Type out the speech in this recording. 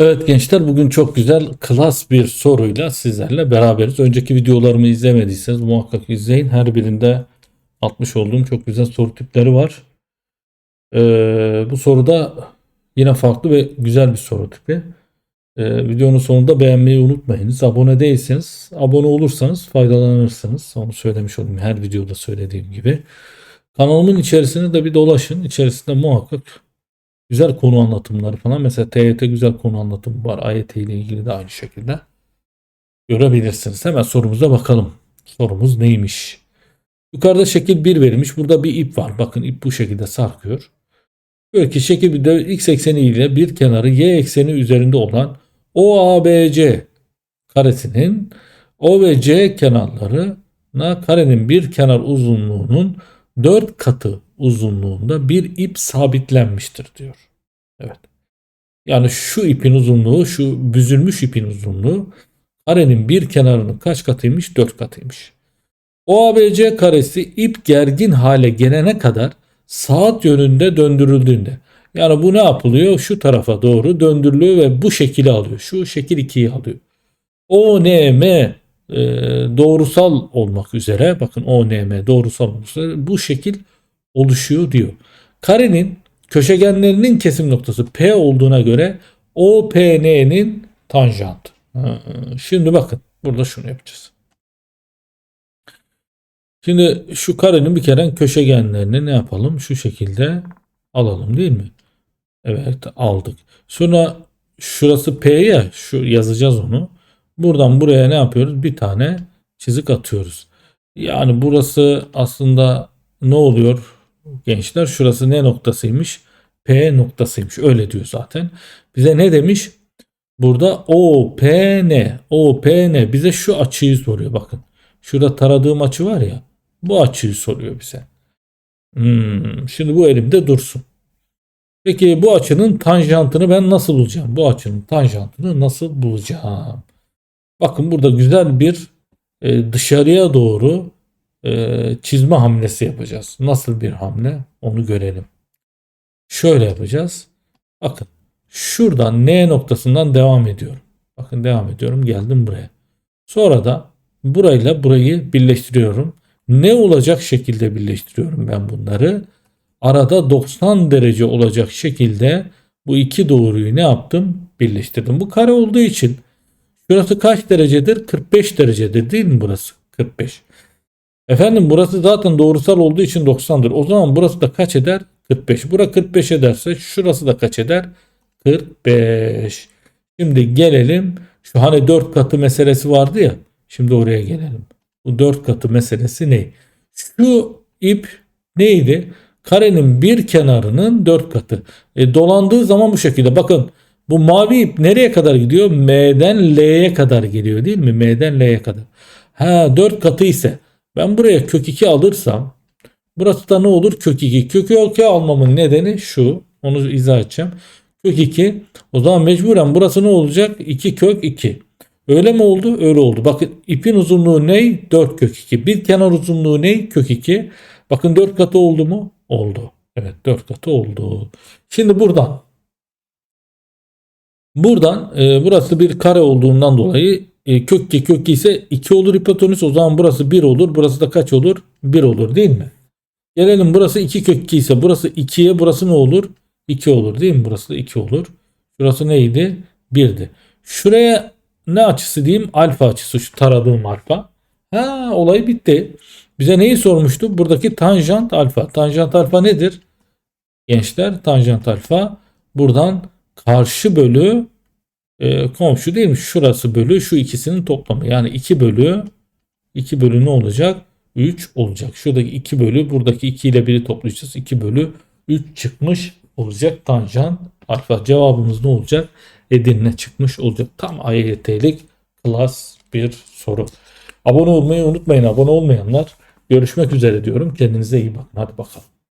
Evet gençler bugün çok güzel klas bir soruyla sizlerle beraberiz. Önceki videolarımı izlemediyseniz muhakkak izleyin. Her birinde atmış olduğum çok güzel soru tipleri var. Ee, bu soruda yine farklı ve güzel bir soru tipi. Ee, videonun sonunda beğenmeyi unutmayınız. Abone değilseniz abone olursanız faydalanırsınız. Onu söylemiş olayım her videoda söylediğim gibi. Kanalımın içerisinde de bir dolaşın. İçerisinde muhakkak güzel konu anlatımları falan. Mesela TYT güzel konu anlatımı var. AYT ile ilgili de aynı şekilde görebilirsiniz. Hemen sorumuza bakalım. Sorumuz neymiş? Yukarıda şekil 1 verilmiş. Burada bir ip var. Bakın ip bu şekilde sarkıyor. Diyor ki şekil 1'de x ekseni ile bir kenarı y ekseni üzerinde olan OABC karesinin O ve C kenarlarına karenin bir kenar uzunluğunun 4 katı uzunluğunda bir ip sabitlenmiştir diyor. Evet. Yani şu ipin uzunluğu, şu büzülmüş ipin uzunluğu karenin bir kenarının kaç katıymış? 4 katıymış. OABC karesi ip gergin hale gelene kadar saat yönünde döndürüldüğünde yani bu ne yapılıyor? Şu tarafa doğru döndürülüyor ve bu şekili alıyor. Şu şekil 2'yi alıyor. ONM e, doğrusal olmak üzere bakın ONM doğrusal olmak üzere bu şekil oluşuyor diyor. Karenin köşegenlerinin kesim noktası P olduğuna göre OPN'nin tanjantı. Ha, Şimdi bakın burada şunu yapacağız. Şimdi şu karenin bir kere köşegenlerini ne yapalım? Şu şekilde alalım değil mi? Evet aldık. Sonra şurası P ya şu yazacağız onu. Buradan buraya ne yapıyoruz? Bir tane çizik atıyoruz. Yani burası aslında ne oluyor gençler? Şurası ne noktasıymış? P noktasıymış. Öyle diyor zaten. Bize ne demiş? Burada OPN. OPN bize şu açıyı soruyor bakın. Şurada taradığım açı var ya. Bu açıyı soruyor bize. Hmm, şimdi bu elimde dursun. Peki bu açının tanjantını ben nasıl bulacağım? Bu açının tanjantını nasıl bulacağım? Bakın burada güzel bir e, dışarıya doğru e, çizme hamlesi yapacağız. Nasıl bir hamle? Onu görelim. Şöyle yapacağız. Bakın şuradan N noktasından devam ediyorum. Bakın devam ediyorum. Geldim buraya. Sonra da burayla burayı birleştiriyorum. Ne olacak şekilde birleştiriyorum ben bunları? Arada 90 derece olacak şekilde bu iki doğruyu ne yaptım? Birleştirdim. Bu kare olduğu için şurası kaç derecedir? 45 derecedir değil mi burası? 45. Efendim burası zaten doğrusal olduğu için 90'dır. O zaman burası da kaç eder? 45. Bura 45 ederse şurası da kaç eder? 45. Şimdi gelelim. Şu hani 4 katı meselesi vardı ya. Şimdi oraya gelelim. Bu 4 katı meselesi ne? Şu ip neydi? Karenin bir kenarının 4 katı. E, dolandığı zaman bu şekilde. Bakın bu mavi ip nereye kadar gidiyor? M'den L'ye kadar geliyor değil mi? M'den L'ye kadar. Ha 4 katı ise ben buraya kök 2 alırsam burası da ne olur? Kök 2. Kök 2 almamın nedeni şu. Onu izah edeceğim. Kök 2. O zaman mecburen burası ne olacak? 2 kök 2. Öyle mi oldu? Öyle oldu. Bakın ipin uzunluğu ne? 4 kök 2. Bir kenar uzunluğu ne? Kök 2. Bakın 4 katı oldu mu? Oldu. Evet 4 katı oldu. Şimdi buradan buradan e, burası bir kare olduğundan dolayı e, kök 2 kök 2 ise 2 olur hipotenüs. O zaman burası 1 olur. Burası da kaç olur? 1 olur değil mi? Gelelim burası 2 kök 2 ise burası 2'ye burası ne olur? 2 olur değil mi? Burası da 2 olur. Şurası neydi? 1'di. Şuraya ne açısı diyeyim? Alfa açısı. Şu taradığım alfa. Ha olay bitti. Bize neyi sormuştu? Buradaki tanjant alfa. Tanjant alfa nedir? Gençler tanjant alfa buradan karşı bölü e, komşu değil mi? Şurası bölü şu ikisinin toplamı. Yani 2 bölü 2 bölü ne olacak? 3 olacak. Şuradaki 2 bölü buradaki 2 ile 1'i toplayacağız. 2 bölü 3 çıkmış olacak tanjant alfa. Cevabımız ne olacak? Edirne çıkmış olacak. Tam AYT'lik klas bir soru. Abone olmayı unutmayın. Abone olmayanlar görüşmek üzere diyorum. Kendinize iyi bakın. Hadi bakalım.